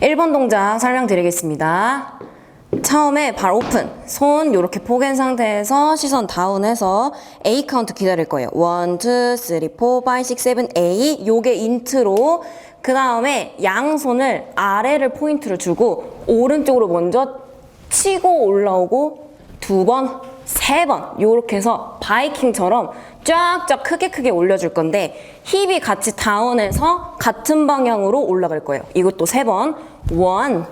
1번 동작 설명드리겠습니다. 처음에 발 오픈, 손 이렇게 포갠 상태에서 시선 다운해서 A 카운트 기다릴 거예요. 1, 2, 3, 4, 5, 6, 7, 8 요게 인트로 그 다음에 양손을 아래를 포인트를 주고 오른쪽으로 먼저 치고 올라오고 두 번, 세 번 요렇게 해서 바이킹처럼 쫙쫙 크게 크게 올려줄 건데 힙이 같이 다운해서 같은 방향으로 올라갈 거예요. 이것도 세 번. 원,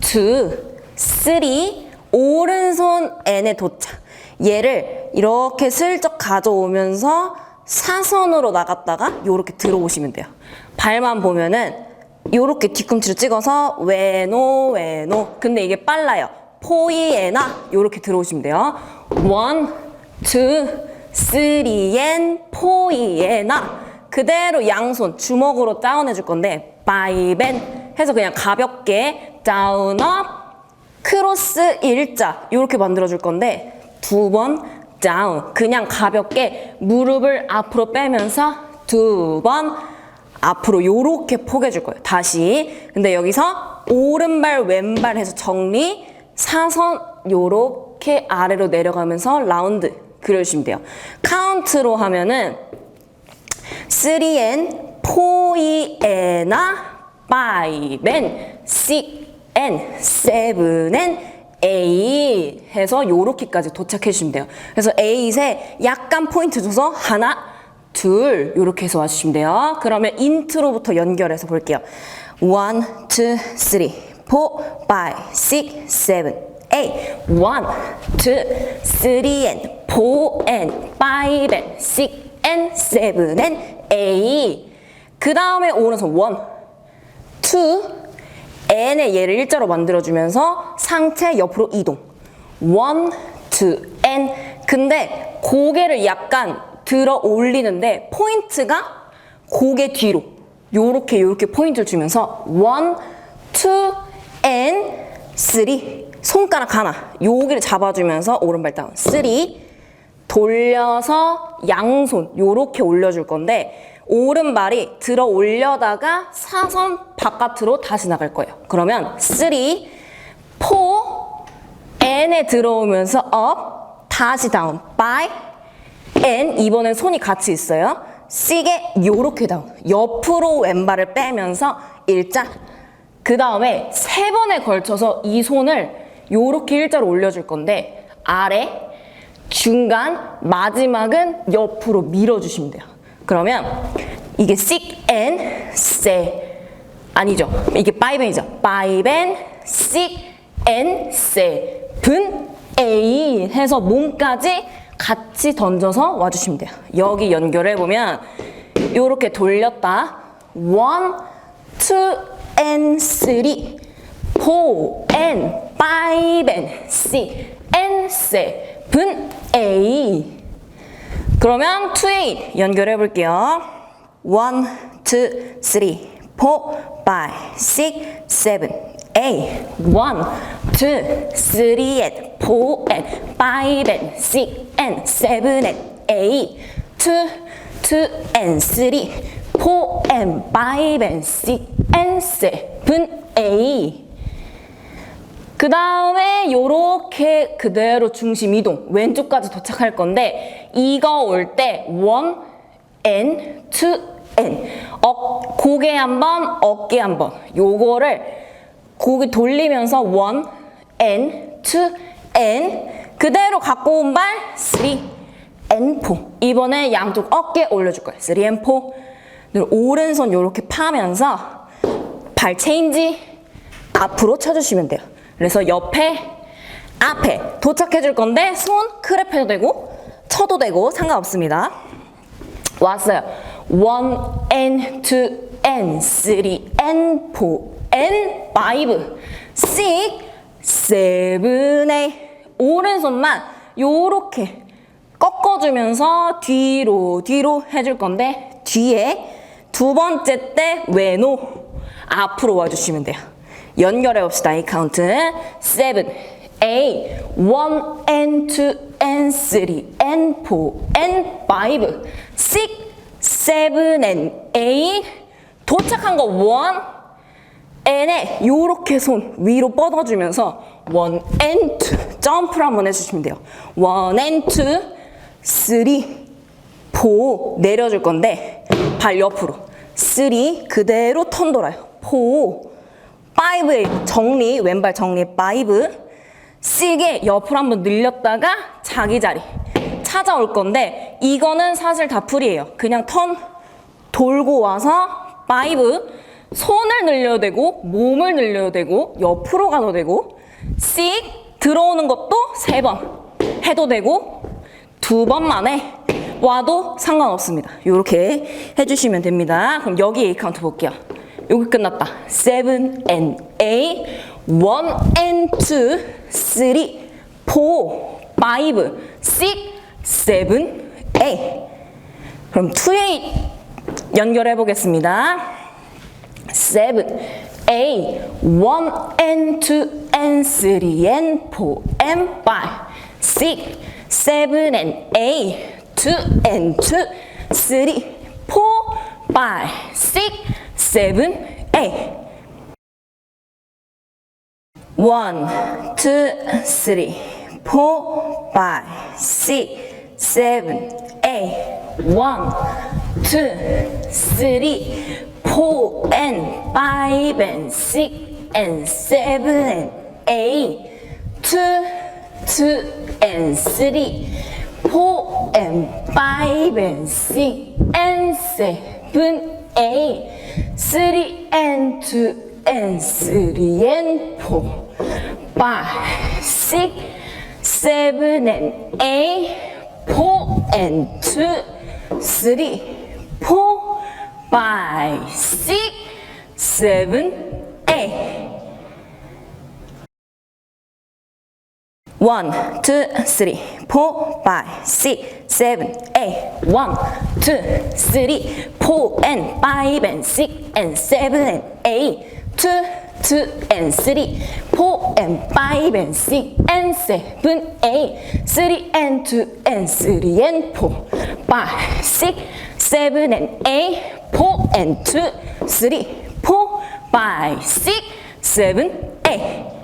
투, 쓰리, 오른손 N에 도착. 얘를 이렇게 슬쩍 가져오면서 사선으로 나갔다가 요렇게 들어오시면 돼요. 발만 보면은 요렇게 뒤꿈치를 찍어서 외노 외노 근데 이게 빨라요 포이에나 요렇게 들어오시면 돼요. 원, 투, 쓰리엔 포이에나. 그대로 양손 주먹으로 다운해 줄 건데 바이벤 해서 그냥 가볍게 다운업 크로스 일자 이렇게 만들어 줄 건데 두 번 다운. 그냥 가볍게 무릎을 앞으로 빼면서 두 번 앞으로 요렇게 포개 줄 거예요. 다시. 근데 여기서 오른발 왼발 해서 정리 사선 요렇게 아래로 내려가면서 라운드 그려주시면 돼요 카운트로 하면은 3N, 4EN아, 5N, 6N, 7N, 8 해서 요렇게까지 도착해 주시면 돼요. 그래서 8에 약간 포인트 줘서 하나, 둘 요렇게 해서 와주시면 돼요. 그러면 인트로부터 연결해서 볼게요. 1, 2, 3, 4, 5, 6, 7, 8 1, 2, 3, 4, 5, 6, 6, 7, 8그 다음에 오른손 1, 2, N의 얘를 일자로 만들어주면서 상체 옆으로 이동. 1, 2, N. 근데 고개를 약간 들어 올리는데 포인트가 고개 뒤로. 요렇게 요렇게 포인트를 주면서 1, 2, N, 3 손가락 하나. 여기를 잡아주면서 오른발 다운. 3 돌려서 양손. 요렇게 올려줄 건데 오른발이 들어 올려다가 사선 바깥으로 다시 나갈 거예요. 그러면 3, 4, N에 들어오면서 업, 다시 다운, 5, N. 이번엔 손이 같이 있어요. C게 요렇게 다운, 옆으로 왼발을 빼면서 일자. 그 다음에 세 번에 걸쳐서 이 손을 요렇게 일자로 올려줄 건데 아래, 중간, 마지막은 옆으로 밀어주시면 돼요. 그러면 이게 sick and say 아니죠. 이게 5ben이죠. 5ben, sick and say 분, A 해서 몸까지 같이 던져서 와주시면 돼요. 여기 연결해보면 요렇게 돌렸다. one, two, and three, four, and five, and six, and seven, eight. 그러면 2, 8 연결해 볼게요. 1, 2, 3, 4, 5, 6, 7, 8 1, 2, 3, and 4, and 5, and 6, and 7, and 8 2, 2, and 3, 4, and 5, and 6, and 7, 8그 다음에 요렇게 그대로 중심 이동 왼쪽까지 도착할 건데 이거 올때 one and two and 어, 고개 한번 어깨 한번. 요거를 고개 돌리면서 one and two and 그대로 갖고 온발 three and four. 이번에 양쪽 어깨 올려줄 거예요. and four. 그리고 오른손 요렇게 파면서 발 체인지 앞으로 쳐주시면 돼요. 그래서 옆에, 앞에 도착해 줄 건데 손 크랩 해도 되고 쳐도 되고 상관없습니다. 왔어요. One and two and three and four and five, six, seven, eight. 오른손만 요렇게 꺾어주면서 뒤로 뒤로 해줄 건데 뒤에 두 번째 때 외노 앞으로 와주시면 돼요. 연결해 봅시다. 이 카운트. 7, 8, 1 and 2 and 3 and 4 and 5, 6, 7 and 8 도착한 거1 N에 요렇게 손 위로 뻗어주면서 one and two 점프를 한번 해주시면 돼요. one and two, three, four 내려줄 건데 발 옆으로 three 그대로 턴 돌아요. Four, five의 정리 왼발 정리 five, six의 옆으로 한번 늘렸다가 자기 자리 찾아올 건데 이거는 사실 다 풀이에요. 그냥 턴 돌고 와서 파이브 손을 늘려도 되고 몸을 늘려도 되고 옆으로 가도 되고 씩 들어오는 것도 세 번 해도 되고 두 번 만에 와도 상관없습니다. 이렇게 해주시면 됩니다. 그럼 여기 A 카운트 볼게요. 여기 끝났다. seven and eight, one and two, three, four, five, six, seven, eight. 그럼 2A 연결해 보겠습니다. 7, 8, 1 and 2 and 3 and 4 and 5, 6, 7 and 8, 2 and 2, 3, 4, 5, 6, Seven, eight. One, two, three, four, five, six, seven, eight. One, two, three, four, and five, and six, and seven, and eight. Two, two, and three, four, and five, and six, and seven, 8, 3 and 2 and 3 and 4, 5, 6, 7 and 8, 4 and 2, 3, 4, 5, 6, 7, 8. One, two, three, four, five, six, seven, eight. One, two, three, four, and five, and six, and seven, and eight. Two, two, and three, four, and five, and six, and seven, eight. Three, and two, and three, and four, five, six, seven, and eight. Four, and two, three, four, five, six, seven, eight.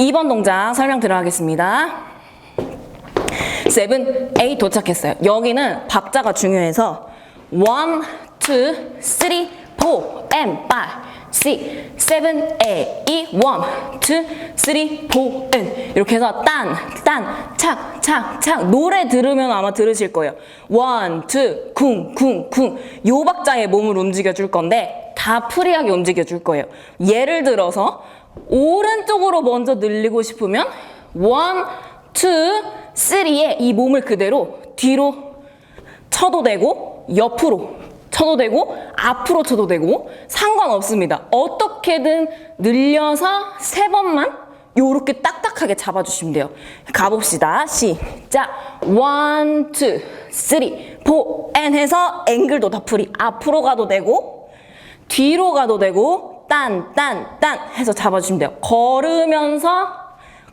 2번 동작 설명 들어가겠습니다. 7, 8 도착했어요. 여기는 박자가 중요해서 1, 2, 3, 4, and 5, 6, 7, 8, 2, 1, 2, 3, 4, and 이렇게 해서 딴, 딴, 착, 착, 착 노래 들으면 아마 들으실 거예요. 1, 2, 쿵, 쿵, 쿵 요 박자에 몸을 움직여 줄 건데 다 프리하게 움직여 줄 거예요. 예를 들어서 오른쪽으로 먼저 늘리고 싶으면 1, 2, 3에 이 몸을 그대로 뒤로 쳐도 되고 옆으로 쳐도 되고 앞으로 쳐도 되고 상관없습니다. 어떻게든 늘려서 세 번만 요렇게 딱딱하게 잡아주시면 돼요. 가봅시다. 시작. 1, 2, 3, 4, and 해서 앵글도 더 풀이 앞으로 가도 되고 뒤로 가도 되고 딴, 딴, 딴 해서 잡아주시면 돼요. 걸으면서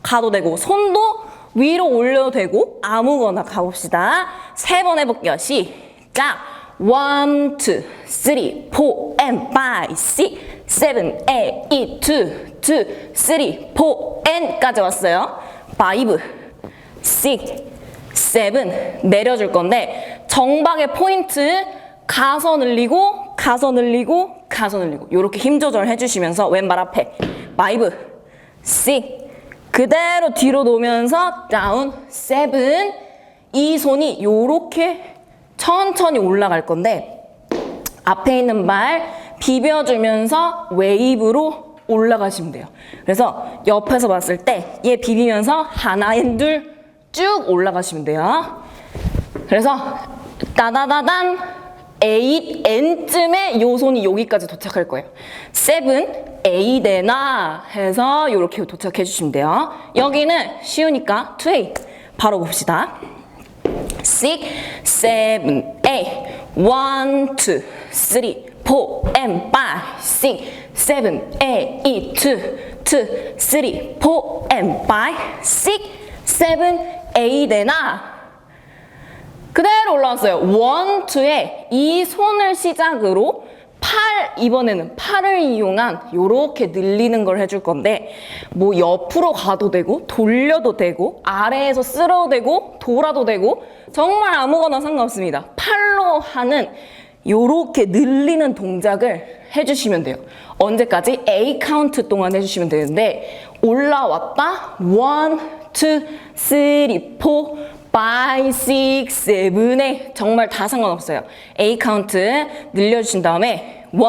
가도 되고 손도 위로 올려도 되고 아무거나 가봅시다. 세 번 해볼게요. 시작. 1, 2, 3, 4, and 5, 6, 7, 8, 2, 2, 2, 3, 4, and까지 왔어요. 5, 6, 7 내려줄 건데 정박의 포인트 가서 늘리고 가서 늘리고 가서 늘리고 이렇게 힘 조절 해주시면서 왼발 앞에 5, 6 그대로 뒤로 놓으면서 다운 7이 손이 이렇게 천천히 올라갈 건데 앞에 있는 발 비벼주면서 웨이브로 올라가시면 돼요. 그래서 옆에서 봤을 때 얘 비비면서 하나, 둘쭉 올라가시면 돼요. 그래서 따다다단 8, N쯤에 요 손이 여기까지 도착할 거예요. 7, 8에나 해서 이렇게 도착해 주시면 돼요. 여기는 쉬우니까 2, 8 바로 봅시다. 6, 7, 8, 1, 2, 3, 4, and 5, 6, 7, 8, 2, 2, 2, 3, 4, and 5, 6, 7, 8에나 그대로 올라왔어요. 1, 2에 이 손을 시작으로 팔 이번에는 팔을 이용한 요렇게 늘리는 걸 해줄 건데 뭐 옆으로 가도 되고 돌려도 되고 아래에서 쓸어도 되고 돌아도 되고 정말 아무거나 상관없습니다. 팔로 하는 요렇게 늘리는 동작을 해주시면 돼요. 언제까지? A 카운트 동안 해주시면 되는데 올라왔다 1, 2, 3, 4, 5, 6, 7, 8 정말 다 상관없어요. A 카운트 늘려주신 다음에 1,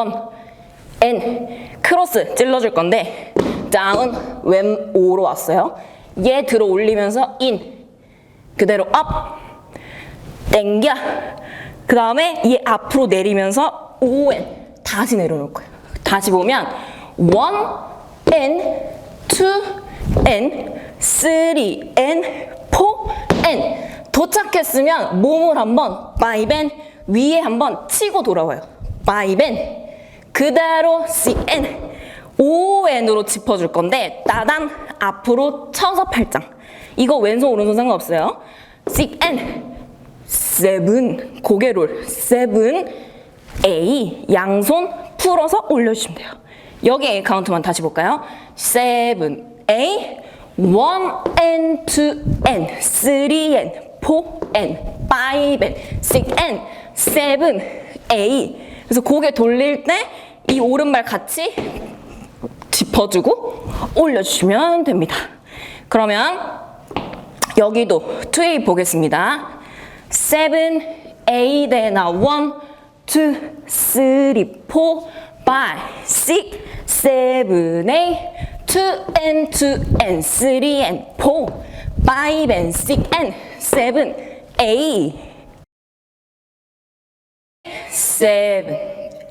N 크로스 찔러줄 건데 다운 왼 5로 왔어요. 얘 들어 올리면서 인 그대로 업 땡겨 그 다음에 얘 앞으로 내리면서 ON 다시 내려놓을 거예요. 다시 보면 1 N 2 N 3 N 4 N. 도착했으면 몸을 한번 바이벤 위에 한번 치고 돌아와요. 바이벤. 그대로 CN ON으로 짚어줄 건데 따단 앞으로 쳐서 팔짱. 이거 왼손 오른손 상관없어요. CN 세븐. 고개롤. 세븐. A. 양손 풀어서 올려주시면 돼요. 여기 A 카운트만 다시 볼까요? 세븐. A 원 N two N three N four N five N six N seven A 그래서 고개 돌릴 때 이 오른발 같이 짚어주고 올려주시면 됩니다. 그러면 여기도 2A 보겠습니다. 7, 8, and a 1, 2, 3, 4, 5, 6, 7, 8, 2 and 2 and 3 and 4, 5 and 6 and 7, 8, 7,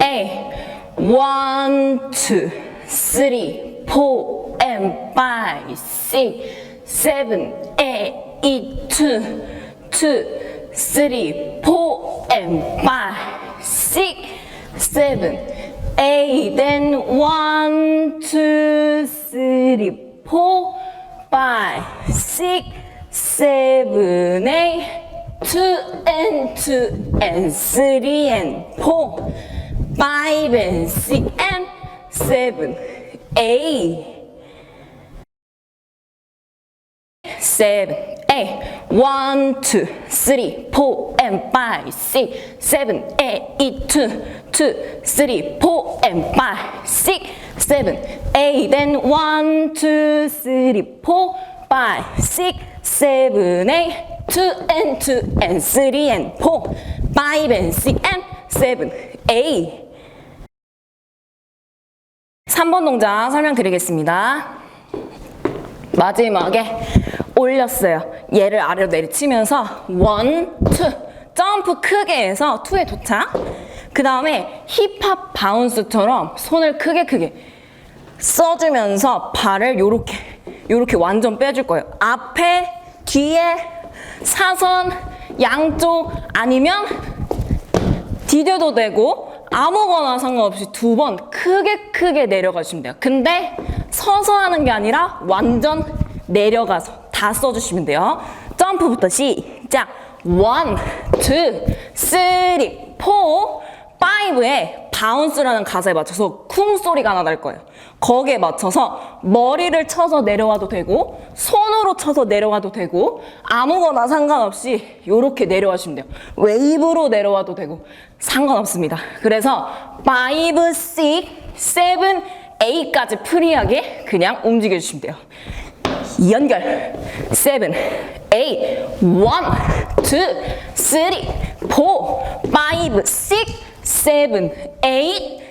8, 1, 2, 3, 4 and 5, 6, 7, 8, 2, 2, 3, 4 and 5, 6, 7, 8 and 1, 2, 3, 4, 5, 6, 7, 8, 2 and 2 and 3 and 4, 5 and 6 and 7, 8. seven, eight, one, two, three, four, and five, six, seven, eight, two, two, three, four, and five, six, seven, eight, and one, two, three, four, five, six, seven, eight, two, and two, and three, and four, five, and six, and seven, eight. 3번 동작 설명드리겠습니다. 마지막에 올렸어요. 얘를 아래로 내리치면서 원, 투 점프 크게 해서 투에 도착. 그 다음에 힙합 바운스처럼 손을 크게 크게 써주면서 발을 요렇게 요렇게 완전 빼줄 거예요. 앞에, 뒤에, 사선, 양쪽 아니면 디뎌도 되고 아무거나 상관없이 두 번 크게 크게 내려가시면 돼요. 근데 서서 하는 게 아니라 완전 내려가서 다 써주시면 돼요. 점프부터 시작. 원, 투, 쓰리, 포, 파이브에 바운스라는 가사에 맞춰서 쿵 소리가 하나 날 거예요. 거기에 맞춰서 머리를 쳐서 내려와도 되고 손으로 쳐서 내려와도 되고 아무거나 상관없이 이렇게 내려와주시면 돼요. 웨이브로 내려와도 되고 상관없습니다. 그래서 5, 6, 7, 8까지 프리하게 그냥 움직여주시면 돼요. 연결 7, 8, 1, 2, 3, 4, 5, 6, 7, 8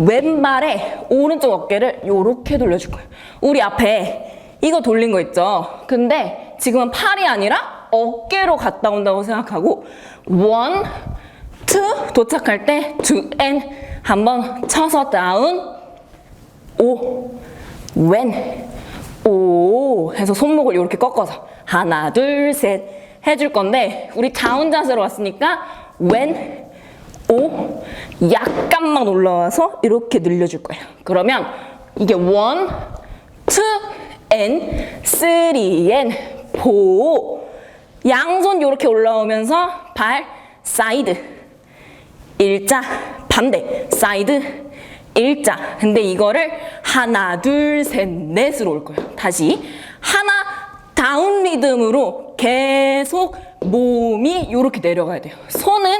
왼발에 오른쪽 어깨를 요렇게 돌려줄 거예요. 우리 앞에 이거 돌린 거 있죠? 근데 지금은 팔이 아니라 어깨로 갔다 온다고 생각하고 원, 투 도착할 때 투, 앤 한번 쳐서 다운 오, 왼, 오 해서 손목을 이렇게 꺾어서 하나, 둘, 셋 해줄 건데 우리 다운 자세로 왔으니까 왼, 오 약간만 올라와서 이렇게 늘려줄 거예요. 그러면 이게 원, 투, 앤, 쓰리, 앤, 포. 양손 이렇게 올라오면서 발 사이드. 일자 반대. 사이드 일자. 근데 이거를 하나 둘 셋 넷으로 올 거예요. 다시. 하나 다운 리듬으로 계속 몸이 이렇게 내려가야 돼요. 손은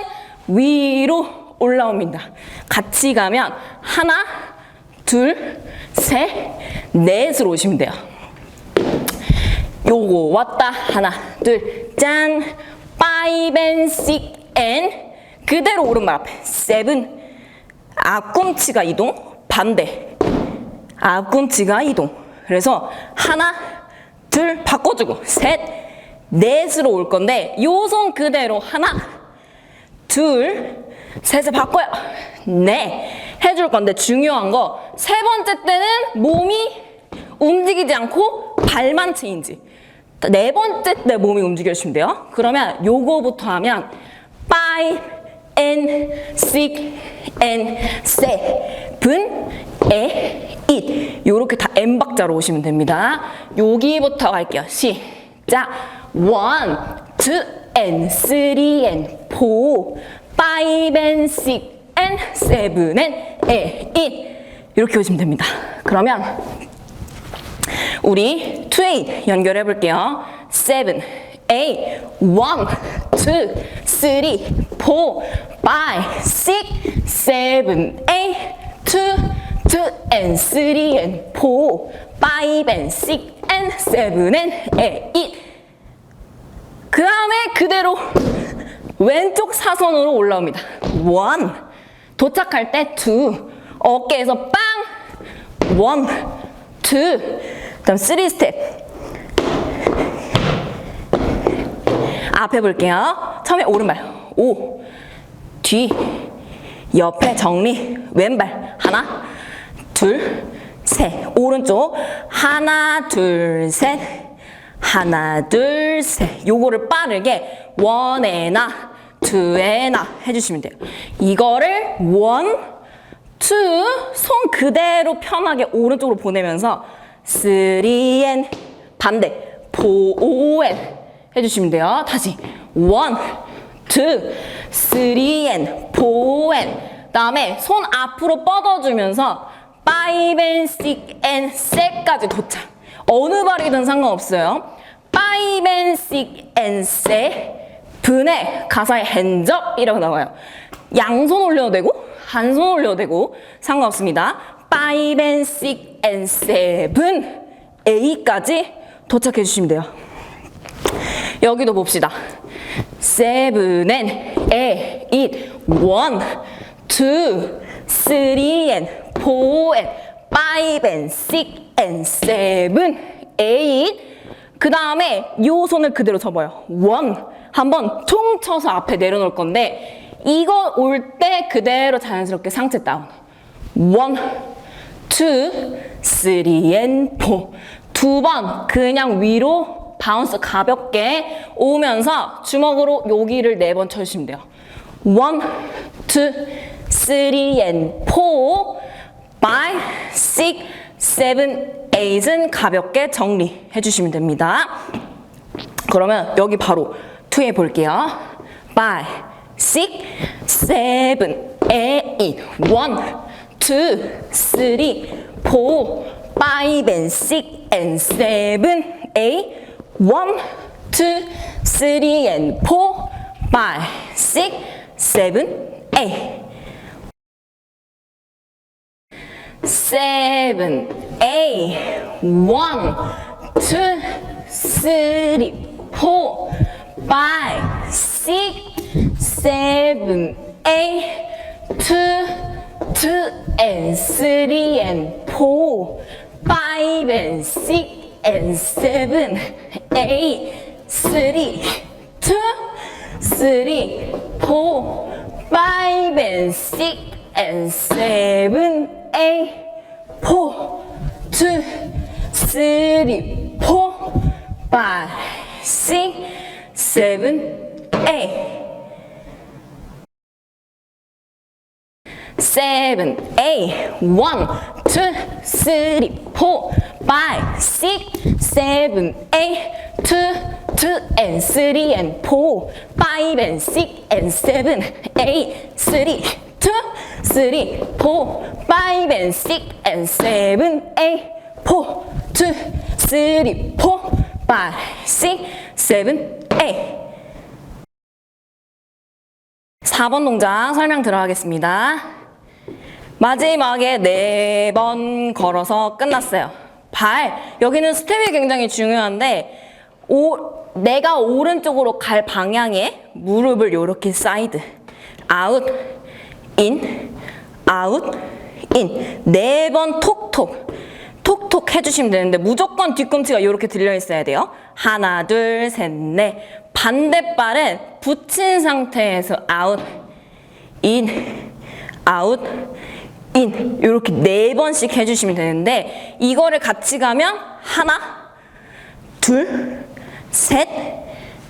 위로 올라옵니다. 같이 가면 하나 둘 셋 넷으로 오시면 돼요. 요거 왔다. 하나 둘 짠. 파이브 앤 식, 앤 그대로 오른발 앞에. 세븐 앞꿈치가 이동 반대. 앞꿈치가 이동. 그래서 하나 둘 바꿔주고 셋 넷으로 올 건데 요 손 그대로 하나 둘 셋을 바꿔요. 네 해줄 건데 중요한 거 세 번째 때는 몸이 움직이지 않고 발만 체인지. 네 번째 때 몸이 움직여주시면 돼요. 그러면 요거부터 하면 five and six and seven eight 요렇게 다 M 박자로 오시면 됩니다. 여기부터 갈게요. 시작. one two and three and four five and six and seven and eight 이렇게 오시면 됩니다 그러면 우리 2, 8 연결해 볼게요. 7, 8, 1, 2, 3, 4, 5, 6, 7, 8, 2, 2 and 3 and 4, 5 and 6 and 7 and 8. 그 다음에 그대로 왼쪽 사선으로 올라옵니다. 1. 도착할 때 2. 어깨에서 빵! 1, 2. 그다음 3 스텝. 앞에 볼게요. 처음에 오른발. 5. 뒤. 옆에 정리. 왼발. 하나. 둘. 셋. 오른쪽. 하나, 둘, 셋. 하나, 둘, 셋. 요거를 빠르게 원에나 투에나 해주시면 돼요. 이거를 원, 투, 손 그대로 편하게 오른쪽으로 보내면서 쓰리엔 반대 포엔 해주시면 돼요. 다시 원, 투, 쓰리엔 포엔 다음에 손 앞으로 뻗어주면서 파이벤 식앤 세까지 도착. 어느 발이든 상관없어요. 파이벤 식앤 세 분의 가사에 핸접이라고 나와요. 양손 올려도 되고 한 손 올려도 되고 상관없습니다. five and six and seven, A까지 도착해 주시면 돼요. 여기도 봅시다. seven and eight, one, two, three and four and five and six and seven, eight. 그 다음에 요 손을 그대로 접어요. one. 한번 퉁 쳐서 앞에 내려놓을 건데 이거 올 때 그대로 자연스럽게 상체 다운. one, two, three and four. 두번 그냥 위로 바운스 가볍게 오면서 주먹으로 여기를 네 번 쳐주시면 돼요. one, two, three and four, five, six, seven, eight은 가볍게 정리해 주시면 됩니다. 그러면 여기 바로 2에 볼게요. 5, 6, 7, 8, 1, 2, 3, 4, 5 and 6 and 7, 8, 1, 2, 3 and 4, 5, 6, 7, 8. seven, eight, one, two, three, four, five, six, seven, eight, two, two and three and four, five and six and seven, eight, three, two, three, four, five and six and seven, eight, four, two, three, four, five, six, seven, eight. seven, eight, one, two, three, four, five, six, seven, eight, two, two and three and four, five and six and seven, eight, three, two, three, four, five and six and seven, eight, four, two, three, four, five, six, seven, eight. 4번 동작 설명 들어가겠습니다. 마지막에 네 번 걸어서 끝났어요. 발. 여기는 스텝이 굉장히 중요한데, 오, 내가 오른쪽으로 갈 방향에 무릎을 이렇게 사이드. 아웃, 인, 아웃, 인. 네 번 톡톡. 톡톡 해주시면 되는데 무조건 뒤꿈치가 이렇게 들려 있어야 돼요. 하나, 둘, 셋, 넷. 반대발은 붙인 상태에서 아웃, 인, 아웃, 인 이렇게 네 번씩 해주시면 되는데 이거를 같이 가면 하나, 둘, 셋,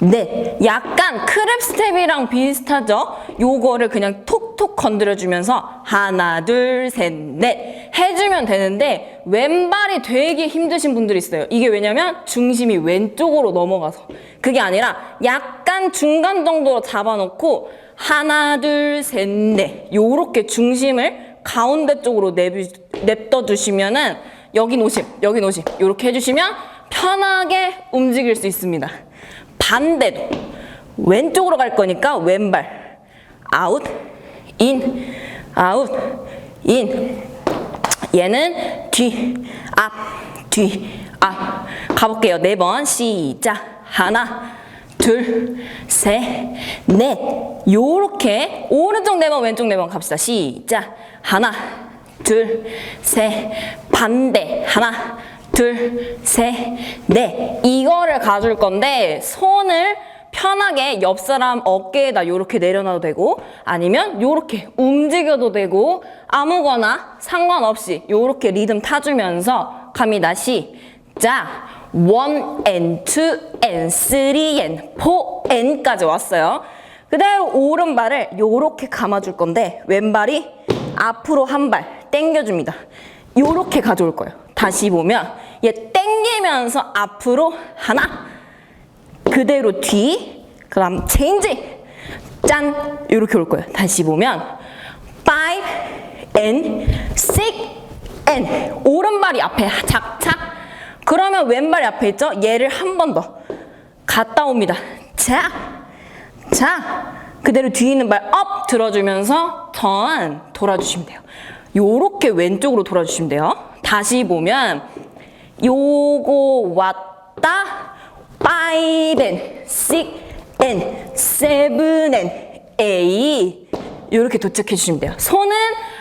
넷. 약간 크랩 스텝이랑 비슷하죠? 요거를 그냥 톡톡 건드려주면서 하나, 둘, 셋, 넷 해주면 되는데 왼발이 되게 힘드신 분들이 있어요. 이게 왜냐면 중심이 왼쪽으로 넘어가서 그게 아니라 약간 중간 정도로 잡아놓고 하나, 둘, 셋, 넷 요렇게 중심을 가운데 쪽으로 내비, 냅둬 주시면은 여기 노심, 여기 노심 요렇게 해주시면 편하게 움직일 수 있습니다. 반대도 왼쪽으로 갈 거니까 왼발. 아웃 인. 아웃 인. 얘는 뒤앞뒤 앞. 가볼게요. 네 번. 시작. 하나 둘셋넷. 요렇게 오른쪽 네 번 왼쪽 네 번 갑시다. 시작. 하나 둘 셋. 반대. 하나 둘, 셋, 넷. 이거를 가줄 건데 손을 편하게 옆 사람 어깨에다 이렇게 내려놔도 되고 아니면 이렇게 움직여도 되고 아무거나 상관없이 이렇게 리듬 타주면서 갑니다. 시작. one and two and three and four and까지 왔어요. 그대로 오른발을 이렇게 감아줄 건데 왼발이 앞으로 한 발 당겨줍니다. 이렇게 가져올 거예요. 다시 보면 얘 땡기면서 앞으로 하나 그대로 뒤 그다음 체인지 짠 이렇게 올 거예요. 다시 보면 five and six and 오른발이 앞에 착착 그러면 왼발이 앞에 있죠? 얘를 한 번 더 갔다 옵니다. 자, 자 그대로 뒤에 있는 발 업 들어주면서 턴 돌아주시면 돼요. 요렇게 왼쪽으로 돌아주시면 돼요. 다시 보면 요거 왔다 five and six and seven and eight 이렇게 도착해 주시면 돼요. 손은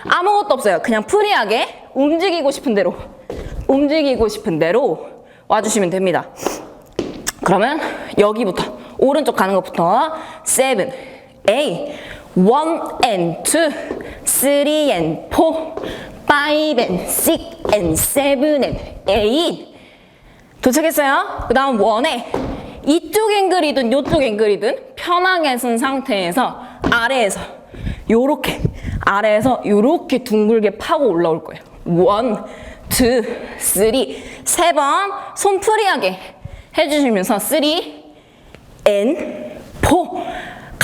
아무것도 없어요. 그냥 프리하게 움직이고 싶은 대로 움직이고 싶은 대로 와주시면 됩니다. 그러면 여기부터 오른쪽 가는 것부터 seven, eight, one and two, three and four, five and six and seven and eight. 도착했어요? 그 다음 원에 이쪽 앵글이든 이쪽 앵글이든 편하게 쓴 상태에서 아래에서 요렇게 아래에서 요렇게 둥글게 파고 올라올 거예요. 원, 투, 쓰리 세 번 손 프리하게 해주시면서 쓰리 and 포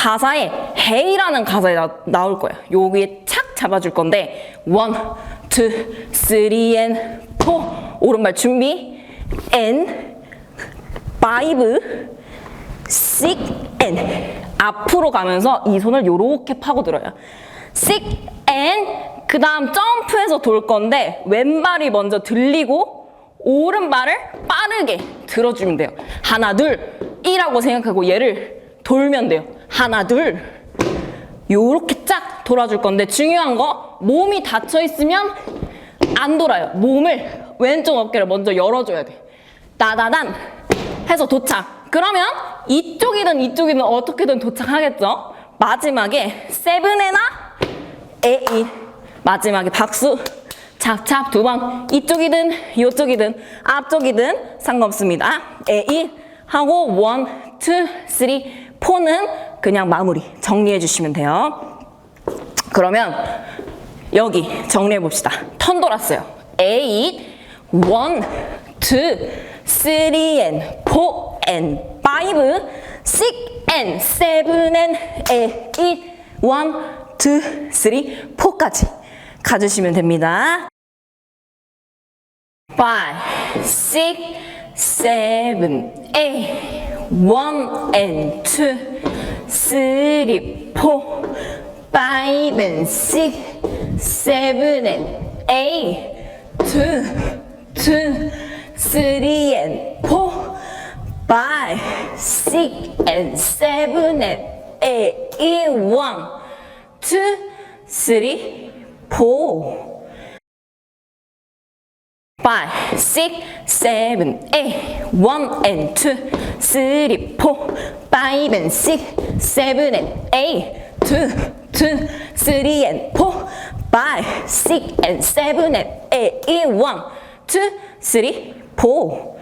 가사에 헤이라는 가사에 나, 나올 거예요. 여기에 착 잡아줄 건데 one, two, three and four 오른발 준비 and five, six and 앞으로 가면서 이 손을 요렇게 파고들어요. six and 그 다음 점프해서 돌 건데 왼발이 먼저 들리고 오른발을 빠르게 들어주면 돼요. 하나, 둘, 이라고 생각하고 얘를 돌면 돼요. 하나, 둘. 요렇게 쫙 돌아줄 건데 중요한 거 몸이 닫혀 있으면 안 돌아요. 몸을 왼쪽 어깨를 먼저 열어줘야 돼. 따다단 해서 도착. 그러면 이쪽이든 이쪽이든 어떻게든 도착하겠죠? 마지막에 세븐에나 에잇 마지막에 박수 찹찹 두 번 이쪽이든 이쪽이든 앞쪽이든 상관없습니다. 에잇 하고 원, 투, 쓰리, 포는 그냥 마무리 정리해 주시면 돼요. 그러면 여기 정리해 봅시다. 턴 돌았어요. 에잇, 원, 투, 쓰리 앤포앤 파이브, 식앤 세븐 앤 에잇, 원, 투, 쓰리, 포 4까지 가주시면 됩니다. 5, 6, 7, 8, 1 and 2, 3, 4, 5 and 6, 7 and 8, 2, 2, 3 and 4, 5, 6 and 7 and 8, 1, 2, 3, 4. Five, six, seven, eight, one and two, three, four, five and six, seven and eight, two, two, three and four, five, six and seven and eight, one, two, three, four.